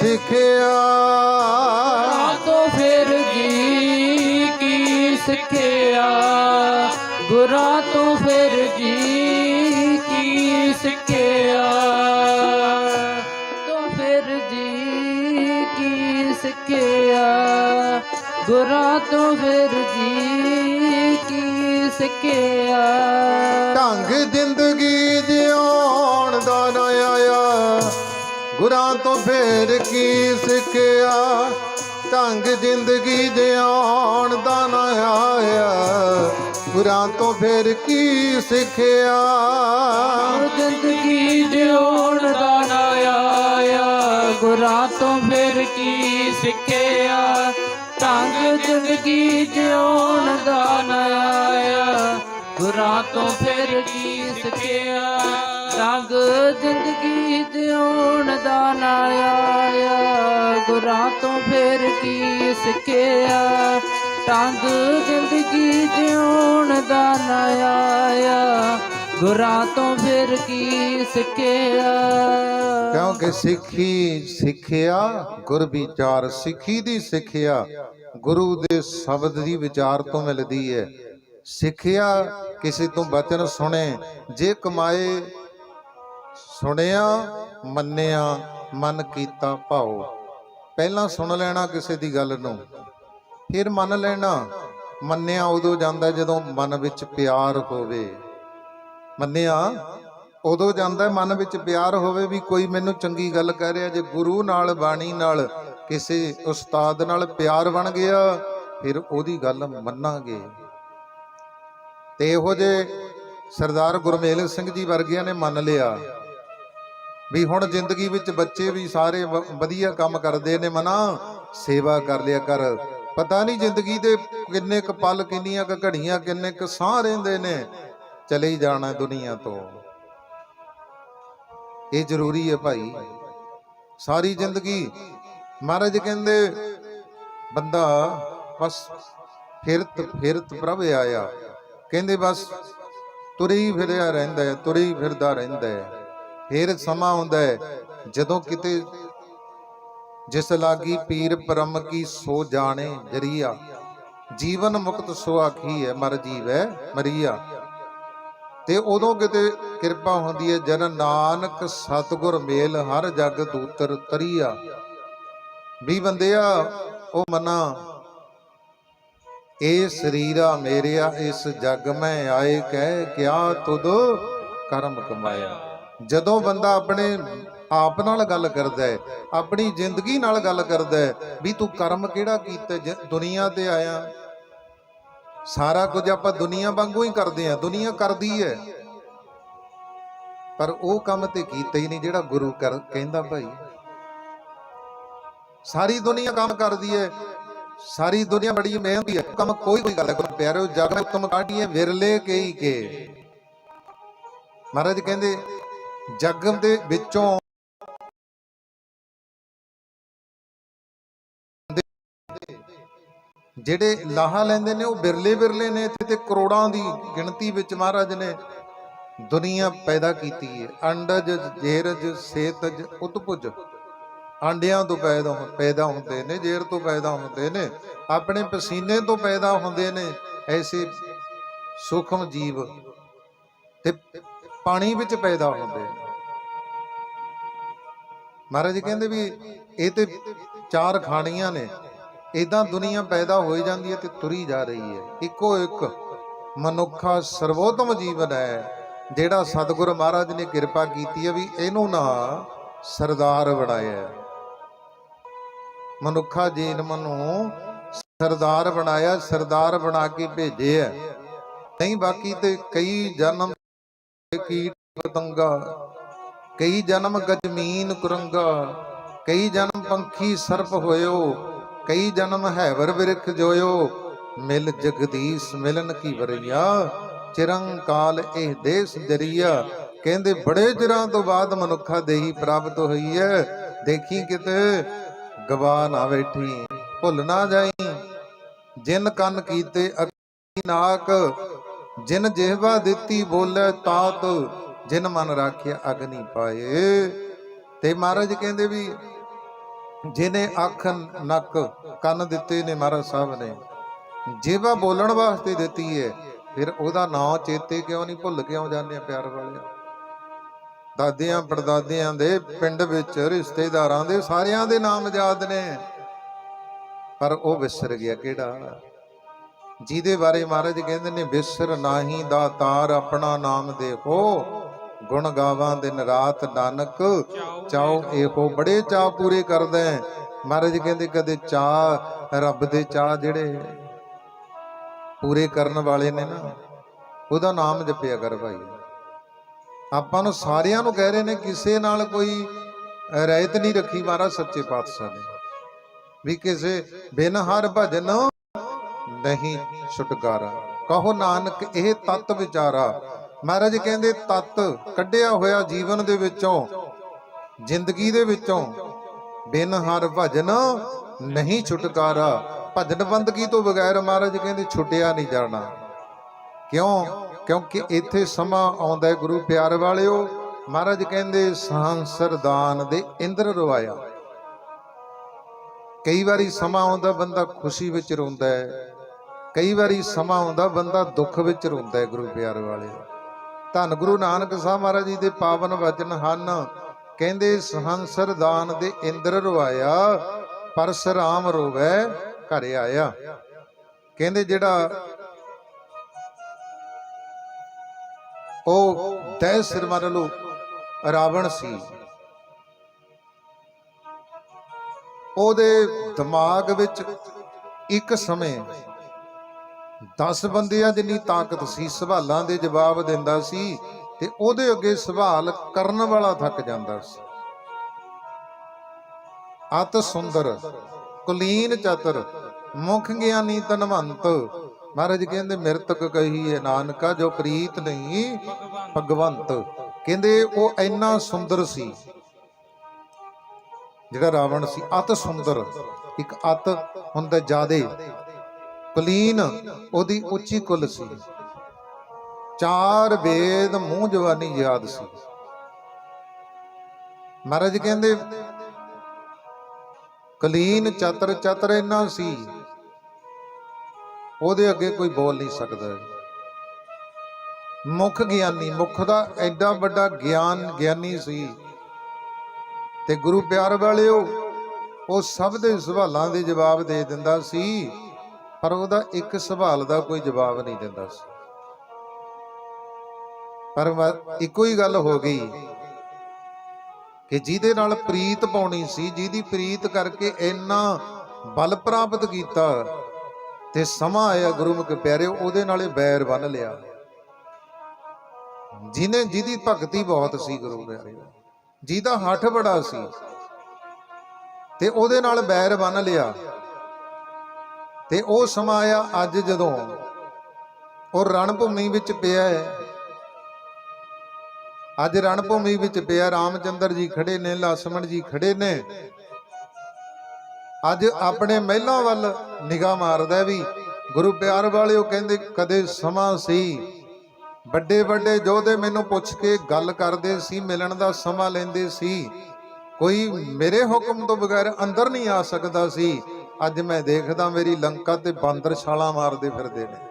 ਸਿੱਖਿਆ। ਤੋਂ ਫਿਰ ਜੀ ਕੀ ਸਿੱਖਿਆ? ਗੁਰਾਂ ਤੋਂ ਫਿਰ ਜੀ ਕੀ ਸਿੱਖਿਆ? ਤੋਂ ਫਿਰ ਜੀ ਕੀ ਸਿੱਖਿਆ? ਗੁਰਾਂ ਤੋਂ ਫਿਰ ਜੀ ਕੀ ਸਿੱਖਿਆ? ਢੰਗ ਜ਼ਿੰਦਗੀ ਜਿਉਣ ਦਾ ਨਾ ਆਇਆ। ਗੁਰਾਂ ਤੋਂ ਫੇਰ ਕੀ ਸਿੱਖਿਆ? ਢੰਗ ਜ਼ਿੰਦਗੀ ਜਿਉਣ ਦਾ ਨਾ ਆਇਆ। ਗੁਰਾਂ ਤੋਂ ਫੇਰ ਕੀ ਸਿੱਖਿਆ? ਜ਼ਿੰਦਗੀ ਜਿਉਣ ਦਾ ਨਾ ਆਇਆ। ਗੁਰਾਂ ਤੋਂ ਫਿਰ ਕੀ ਸਿੱਖਿਆ? ਢੰਗ ਜ਼ਿੰਦਗੀ ਜਿਉਣ ਦਾ ਨਾ ਆਇਆ। ਗੁਰਾਂ ਤੋਂ ਫਿਰ ਕੀ ਸਿੱਖਿਆ? ਢੰਗ ਜ਼ਿੰਦਗੀ ਜਿਉਣ ਦਾ ਨਾ ਆਇਆ। ਗੁਰਾਂ ਤੋਂ ਫਿਰ ਕੀ ਸਿੱਖਿਆ? ਢੰਗ ਜ਼ਿੰਦਗੀ ਜਿਉਣ ਦਾ ਨਾ ਆਇਆ। ਗੁਰਾਂ ਤੋਂ ਫਿਰ ਕੀ ਸਿੱਖਿਆ? ਕਿਉਂਕਿ ਸਿੱਖੀ ਸਿੱਖਿਆ, ਗੁਰ ਵਿਚਾਰ ਸਿੱਖੀ ਦੀ ਸਿੱਖਿਆ, ਗੁਰੂ ਦੇ ਸ਼ਬਦ ਦੀ ਵਿਚਾਰ ਤੋਂ ਮਿਲਦੀ ਹੈ। ਸਿੱਖਿਆ ਕਿਸੇ ਤੋਂ ਬਚਨ ਸੁਣੇ, ਜੇ ਕਮਾਏ ਸੁਣਿਆ, ਮੰਨਿਆ, ਮਨ ਕੀਤਾ ਭਾਉ। ਪਹਿਲਾਂ ਸੁਣ ਲੈਣਾ ਕਿਸੇ ਦੀ ਗੱਲ ਨੂੰ। ਫਿਰ ਮੰਨ ਲੈਣਾ। ਮੰਨਿਆ ਉਦੋਂ ਜਾਂਦਾ ਜਦੋਂ ਮਨ ਵਿੱਚ ਪਿਆਰ ਹੋਵੇ। ਮੰਨਿਆ, ਉਦੋਂ ਜਾਂਦਾ ਮਨ ਵਿੱਚ ਪਿਆਰ ਹੋਵੇ ਵੀ ਕੋਈ ਮੈਨੂੰ ਚੰਗੀ ਗੱਲ ਕਹਿ ਰਿਹਾ, ਜੇ ਗੁਰੂ ਨਾਲ, ਬਾਣੀ ਨਾਲ ਕਿਸੇ ਉਸਤਾਦ ਨਾਲ ਪਿਆਰ ਬਣ ਗਿਆ, ਫਿਰ ਉਹਦੀ ਗੱਲ ਮੰਨਾਂਗੇ। ਤੇ ਇਹੋ ਜੇ ਸਰਦਾਰ ਗੁਰਮੇਲ ਸਿੰਘ ਜੀ ਵਰਗਿਆਂ ਨੇ ਮੰਨ ਲਿਆ। ਵੀ ਹੁਣ ਜ਼ਿੰਦਗੀ ਵਿੱਚ ਬੱਚੇ ਵੀ ਸਾਰੇ ਵ- ਵਧੀਆ ਕੰਮ ਕਰਦੇ ਨੇ, ਮਨਾ, ਸੇਵਾ ਕਰ ਲਿਆ ਕਰ। ਪਤਾ ਨਹੀਂ ਜ਼ਿੰਦਗੀ ਦੇ ਕਿੰਨੇ ਕੁ ਪਲ, ਕਿੰਨੀਆਂ ਕੁ ਘੜੀਆਂ, ਕਿੰਨੇ ਕੁ ਸਾਹ ਰਹਿੰਦੇ ਨੇ, ਚਲੇ ਹੀ ਜਾਣਾ ਦੁਨੀਆ ਤੋਂ। ਇਹ ਜ਼ਰੂਰੀ ਹੈ ਭਾਈ। ਸਾਰੀ ਜ਼ਿੰਦਗੀ, ਮਹਾਰਾਜ ਕਹਿੰਦੇ, ਬੰਦਾ ਬਸ ਫਿਰਤ ਫਿਰਤ ਪ੍ਰਭ ਆਇਆ। ਕਹਿੰਦੇ ਬਸ ਤੁਰੇ ਹੀ ਫਿਰਿਆ ਰਹਿੰਦਾ ਹੈ, ਤੁਰੇ ਹੀ ਫਿਰਦਾ ਰਹਿੰਦਾ ਹੈ। ਫਿਰ ਸਮਾਂ ਹੁੰਦਾ ਹੈ, ਜਦੋਂ ਕਿਤੇ ਜਿਸ ਲਾਗੀ ਪੀਰ ਪਰਮ ਕੀ ਸੋ ਜਾਣੇ ਜਰੀਆ। ਜੀਵਨ ਮੁਕਤ ਸੋ ਆਖੀ ਹੈ, ਮਰ ਜੀਵੈ ਮਰੀਆ। ਤੇ ਉਦੋਂ ਕਿਤੇ ਕਿਰਪਾ ਹੁੰਦੀ ਹੈ, ਜਨ ਨਾਨਕ ਸਤਗੁਰ ਮੇਲ ਹਰ ਜਗ ਦੂਤਰ ਤਰੀਆ। ਵੀ ਬੰਦਿਆ, ਉਹ ਮਨਾ ਇਹ ਸਰੀਰਾ ਮੇਰਿਆ, ਇਸ ਜਗ ਮੈਂ ਆਏ, ਕਹਿ ਕਿਆ ਤੁਧ ਕਰਮ ਕਮਾਇਆ? ਜਦੋਂ ਬੰਦਾ ਆਪਣੇ ਆਪ ਨਾਲ ਗੱਲ ਕਰਦਾ ਹੈ, ਆਪਣੀ ਜ਼ਿੰਦਗੀ ਨਾਲ ਗੱਲ ਕਰਦਾ ਹੈ, ਵੀ ਤੂੰ ਕਰਮ ਕਿਹੜਾ ਕੀਤਾ, ਜ- ਦੁਨੀਆ ਤੇ ਆਇਆ। ਸਾਰਾ ਕੁਝ ਆਪਾਂ ਦੁਨੀਆ ਵਾਂਗੂ ਹੀ ਕਰਦੇ ਆ ਦੁਨੀਆ ਕਰਦੀ ਹੈ। ਪਰ ਉਹ ਕੰਮ ਤੇ ਕੀਤਾ ਹੀ ਨਹੀਂ ਜਿਹੜਾ ਗੁਰੂ ਕਰ, ਕਹਿੰਦਾ ਭਾਈ। ਸਾਰੀ ਦੁਨੀਆ ਕੰਮ ਕਰਦੀ ਹੈ, ਸਾਰੀ ਦੁਨੀਆ ਬੜੀ ਮਿਹਨਤੀ ਹੈ। ਕੰਮ ਕੋਈ ਕੋਈ ਗੱਲ ਕੋਈ ਪਿਆਰੋ ਜਗ ਮੈਂ ਤੁਮ ਕਾਢੀਏ, ਵਿਰਲੇ ਕਈ ਕੇ। ਮਹਾਰਾਜ ਕਹਿੰਦੇ ਜਗਮ ਦੇ ਵਿੱਚੋਂ ਜਿਹੜੇ ਲਾਹਾ ਲੈਂਦੇ ਨੇ, ਉਹ ਬਿਰਲੇ ਬਿਰਲੇ ਨੇ ਇੱਥੇ ਤੇ ਕਰੋੜਾਂ ਦੀ ਗਿਣਤੀ ਵਿੱਚ ਮਹਾਰਾਜ ਨੇ ਦੁਨੀਆ ਪੈਦਾ ਕੀਤੀ ਹੈ। ਅੰਡਜ, ਜੇਰਜ, ਸੇਤਜ ਉਤਪੁਜ ਆਂਡਿਆਂ ਤੋਂ ਪੈਦਾ ਪੈਦਾ ਹੁੰਦੇ ਨੇ, ਜੇਰ ਤੋਂ ਪੈਦਾ ਹੁੰਦੇ ਨੇ, ਆਪਣੇ ਪਸੀਨੇ ਤੋਂ ਪੈਦਾ ਹੁੰਦੇ ਨੇ, ਐਸੇ ਸੂਖਮ ਜੀਵ ਤੇ ਪਾਣੀ ਵਿੱਚ ਪੈਦਾ ਹੁੰਦੇ ਮਹਾਰਾਜ ਕਹਿੰਦੇ ਵੀ ਇਹ ਤੇ ਚਾਰ ਖਾਣੀਆਂ ਨੇ। ਇਦਾਂ ਦੁਨੀਆ ਪੈਦਾ ਹੋਈ ਜਾਂਦੀ ਹੈ ਤੇ ਤੁਰੀ ਜਾ ਰਹੀ ਹੈ। ਇੱਕੋ ਇੱਕ ਮਨੁੱਖਾ ਸਰਵੋਤਮ ਜੀਵਨ ਹੈ, ਜਿਹੜਾ ਸਤਿਗੁਰ ਮਹਾਰਾਜ ਨੇ ਕਿਰਪਾ ਕੀਤੀ ਹੈ ਵੀ ਇਹਨੂੰ ਨਾ ਸਰਦਾਰ ਬਣਾਇਆ। ਮਨੁੱਖਾ ਜੀਵਨ ਨੂੰ ਸਰਦਾਰ ਬਣਾਇਆ, ਸਰਦਾਰ ਬਣਾ ਕੇ ਭੇਜਿਆ। ਨਹੀਂ, ਬਾਕੀ ਤੇ ਕਈ ਜਨਮ ਕੀਟ ਪਤੰਗਾ ਕਈ ਜਨਮ ਗਜਮੀਨ ਕੁਰੰਗਾ, ਕਈ ਜਨਮ ਪੰਖੀ ਸਰਪ ਹੋਇਓ, ਕਈ ਜਨਮ ਹੈਵਰ ਬਿਰਖ ਜੋਇਓ, ਮਿਲ ਜਗਦੀਸ਼ ਮਿਲਨ ਕੀ ਵਰਿਆ ਚਿਰੰਕਾਲ ਇਹ ਦੇਸ ਜਰੀਆ, ਕਹਿੰਦੇ ਬੜੇ ਚਿਰਾਂ ਤੋਂ ਬਾਅਦ ਮਨੁੱਖਾ ਦੇਹੀ ਪ੍ਰਾਪਤ ਹੋਈ ਹੈ ਦੇਖੀ ਕਿਤੇ ਗਵਾ ਨਾ ਬੈਠੀ, ਭੁੱਲ ਨਾ ਜਾਈ, ਜਿਨ ਕੰਨ ਕੀਤੇ ਅਕੀ ਨਾਕ ਜਿਨ ਜਿਹਵਾ ਦਿੱਤੀ ਬੋਲੇ ਤਾਤ, ਜਿਨ ਮਨ ਰਾਖਿਆ ਅਗਨੀ ਪਾਏ। ਤੇ ਮਹਾਰਾਜ ਕਹਿੰਦੇ ਵੀ ਜਿਹਨੇ ਅੱਖ ਨੱਕ ਕੰਨ ਦਿੱਤੇ ਨੇ ਮਹਾਰਾਜ ਸਾਹਿਬ ਨੇ ਜੀਵਾ ਬੋਲਣ ਵਾਸਤੇ ਦਿੱਤੀ ਹੈ ਫਿਰ ਉਹਦਾ ਨਾਂ ਚੇਤੇ ਕਿਉਂ ਨਹੀਂ ਭੁੱਲ ਕਿਉਂ ਜਾਂਦੇ ਆ ਪਿਆਰ ਵਾਲਿਆ? ਦਾਦਿਆਂ, ਪੜਦਾਦਿਆਂ ਦੇ ਪਿੰਡ ਵਿੱਚ ਰਿਸ਼ਤੇਦਾਰਾਂ ਦੇ ਸਾਰਿਆਂ ਦੇ ਨਾਮ ਯਾਦ ਨੇ, ਪਰ ਉਹ ਵਿਸਰ ਗਿਆ ਕਿਹੜਾ? ਜਿਹਦੇ ਬਾਰੇ ਮਹਾਰਾਜ ਕਹਿੰਦੇ ਨੇ ਵਿਸਰ ਨਾਹੀ ਦਾ ਤਾਰ ਆਪਣਾ ਨਾਮ ਦੇਖੋ। ਗੁਣ ਗਾਵਾਂ ਦਿਨ ਰਾਤ ਨਾਨਕ ਚਾਓ ਇਹੋ ਬੜੇ ਚਾਹ ਪੂਰੇ ਕਰਦਾ ਮਹਾਰਾਜ ਕਹਿੰਦੇ, ਕਦੇ ਚਾਹ ਰੱਬ ਦੇ ਚਾਹ ਜਿਹੜੇ ਪੂਰੇ ਕਰਨ ਵਾਲੇ ਨੇ ਨਾ, ਉਹਦਾ ਨਾਮ ਜਪਿਆ ਕਰ ਭਾਈ। ਆਪਾਂ ਨੂੰ ਸਾਰਿਆਂ ਨੂੰ ਕਹਿ ਰਹੇ ਨੇ, ਕਿਸੇ ਨਾਲ ਕੋਈ ਰਹਿਤ ਨਹੀਂ ਰੱਖੀ ਮਹਾਰਾਜ ਸੱਚੇ ਪਾਤਸ਼ਾਹ ਨੇ। ਵੀ ਕਿਸੇ ਬਿਨ ਹਰ ਭਜਨ ਨਹੀਂ ਛੁਟਕਾਰਾ। ਕਹੋ ਨਾਨਕ, ਇਹ ਤਤ ਵਿਚਾਰਾ। ਮਹਾਰਾਜ ਕਹਿੰਦੇ, ਤਤ ਕੱਢਿਆ ਹੋਇਆ ਜੀਵਨ ਦੇ ਵਿੱਚੋਂ, ਜ਼ਿੰਦਗੀ ਦੇ ਵਿੱਚੋਂ। ਬਿਨ ਹਰ ਭਜਨ ਨਹੀਂ ਛੁਟਕਾਰਾ। ਭਜਨ ਬੰਦਗੀ ਤੋਂ ਬਗੈਰ ਮਹਾਰਾਜ ਕਹਿੰਦੇ, ਛੁੱਟਿਆ ਨਹੀਂ ਜਾਣਾ। ਕਿਉਂ? ਕਿਉਂਕਿ ਇੱਥੇ ਸਮਾਂ ਆਉਂਦਾ ਹੈ, ਗੁਰੂ ਪਿਆਰ ਵਾਲਿਓ। ਮਹਾਰਾਜ ਕਹਿੰਦੇ ਸਾਂਸਰ ਦੇ ਇੰਦਰ ਰਵਾਇਆ। ਕਈ ਵਾਰੀ ਸਮਾਂ ਆਉਂਦਾ, ਬੰਦਾ ਖੁਸ਼ੀ ਵਿੱਚ ਰੋਂਦਾ ਹੈ। ਕਈ ਵਾਰੀ ਸਮਾਂ ਆਉਂਦਾ ਬੰਦਾ ਦੁੱਖ ਵਿੱਚ ਰੋਂਦਾ ਹੈ ਗੁਰੂ ਪਿਆਰ ਵਾਲੇ ਧੰਨ ਗੁਰੂ ਨਾਨਕ ਸਾਹਿਬ ਮਹਾਰਾਜ ਜੀ ਦੇ ਪਾਵਨ ਵਚਨ ਹਨ, ਕਹਿੰਦੇ ਸਹੰਸਰ ਦਾਨ ਦੇ ਇੰਦਰ ਰਵਾਇਆ ਪਰਸਰਾਮ ਰੋਵੈ, ਘਰ ਆਇਆ। ਕਹਿੰਦੇ ਜਿਹੜਾ ਉਹ ਤੈ ਸਿਰ ਮੰਨ ਲਓ ਰਾਵਣ ਸੀ, ਉਹਦੇ ਦਿਮਾਗ ਵਿੱਚ ਇੱਕ ਸਮੇਂ 10 ਬੰਦਿਆਂ ਜਿੰਨੀ ਤਾਕਤ ਸੀ, ਸਵਾਲਾਂ ਦੇ ਜਵਾਬ ਦਿੰਦਾ ਸੀ ਤੇ ਉਹਦੇ ਅੱਗੇ ਸਵਾਲ ਕਰਨ ਵਾਲਾ ਥੱਕ ਜਾਂਦਾ ਸੀ। ਅਤ ਸੁੰਦਰ, ਕੁਲੀਨ ਚਤਰ, ਮੁਖ ਗਿਆਨੀ ਤਨਵੰਤ ਮਹਾਰਾਜ ਕਹਿੰਦੇ, ਮਿਰਤਕ ਕਹੀ ਹੈ ਨਾਨਕਾ, ਜੋ ਪ੍ਰੀਤ ਨਹੀਂ, ਭਗਵੰਤ। ਕਹਿੰਦੇ, ਉਹ ਇੰਨਾ ਸੁੰਦਰ ਸੀ। ਜਿਹੜਾ ਰਾਵਣ ਸੀ, ਅਤ ਸੁੰਦਰ, ਇੱਕ ਅਤ ਹੁੰਦਾ ਜਿਆਦੇ ਕੁਲੀਨ, ਉਹਦੀ ਉੱਚੀ ਕੁੱਲ ਸੀ। ਚਾਰ ਵੇਦ ਮੂੰਹ ਜਵਾਨੀ ਯਾਦ ਸੀ। ਮਹਾਰਾਜ ਕਹਿੰਦੇ, ਕਲੀਨ ਚਤਰ ਚਤਰ ਇੰਨਾ ਸੀ, ਉਹਦੇ ਅੱਗੇ ਕੋਈ ਬੋਲ ਨਹੀਂ ਸਕਦਾ। ਮੁਖ ਗਿਆਨੀ, ਮੁਖ ਦਾ ਐਡਾ ਵੱਡਾ ਗਿਆਨ ਗਿਆਨੀ ਸੀ। ਤੇ ਗੁਰੂ ਪਿਆਰ ਵਾਲਿਓ, ਉਹ ਸਭ ਦੇ ਸਵਾਲਾਂ ਦੇ ਜਵਾਬ ਦੇ ਦਿੰਦਾ ਸੀ। ਪਰ ਉਹਦਾ ਇੱਕ ਸਵਾਲ ਦਾ ਕੋਈ ਜਵਾਬ ਨਹੀਂ ਦਿੰਦਾ ਸੀ। ਪਰ ਇੱਕੋ ਹੀ ਗੱਲ ਹੋ ਗਈ ਕਿ ਜਿਹਦੇ ਨਾਲ ਪ੍ਰੀਤ ਪਾਉਣੀ ਸੀ, ਜਿਹਦੀ ਪ੍ਰੀਤ ਕਰਕੇ ਇੰਨਾ ਬਲ ਪ੍ਰਾਪਤ ਕੀਤਾ ਤੇ ਸਮਾਂ ਆਇਆ ਗੁਰਮੁਖ ਪਿਆਰੇ, ਉਹਦੇ ਨਾਲੇ ਬੈਰ ਬੰਨ ਲਿਆ। ਜਿਨੇ ਜਿਹਦੀ ਭਗਤੀ ਬਹੁਤ ਸੀ ਗੁਰੂ ਪਿਆਰੇ, ਜਿਹਦਾ ਹੱਠ ਬੜਾ ਸੀ ਤੇ ਉਹਦੇ ਨਾਲ ਬੈਰ ਬੰਨ ਲਿਆ। ਤੇ ਉਹ ਸਮਾਂ ਆਇਆ ਅੱਜ ਜਦੋਂ। ਉਹ ਰਣ ਭੂਮੀ ਵਿੱਚ ਪਿਆ ਹੈ। ਅੱਜ ਰਣ ਭੂਮੀ ਵਿੱਚ ਪਿਆ, ਰਾਮਚੰਦਰ ਜੀ ਖੜੇ ਨੇ ਲక్ష్మణ ਜੀ ਖੜੇ ਨੇ। ਅੱਜ ਆਪਣੇ ਮਹਿਲਾਂ ਵੱਲ ਨਿਗਾਹ ਮਾਰਦਾ ਵੀ, ਗੁਰੂ ਪਿਆਰ ਵਾਲੇ ਉਹ ਕਹਿੰਦੇ ਕਦੇ ਸਮਾਂ ਸੀ। ਵੱਡੇ ਵੱਡੇ ਯੋਧੇ ਮੈਨੂੰ ਪੁੱਛ ਕੇ ਗੱਲ ਕਰਦੇ ਸੀ, ਮਿਲਣ ਦਾ ਸਮਾਂ ਲੈਂਦੇ ਸੀ। ਕੋਈ ਮੇਰੇ ਹੁਕਮ ਤੋਂ ਬਗੈਰ ਅੰਦਰ ਨਹੀਂ ਆ ਸਕਦਾ ਸੀ। ਅੱਜ ਮੈਂ ਦੇਖਦਾ ਮੇਰੀ ਲੰਕਾ ਤੇ ਬਾਂਦਰ ਛਾਲਾਂ ਮਾਰਦੇ ਫਿਰਦੇ ਨੇ।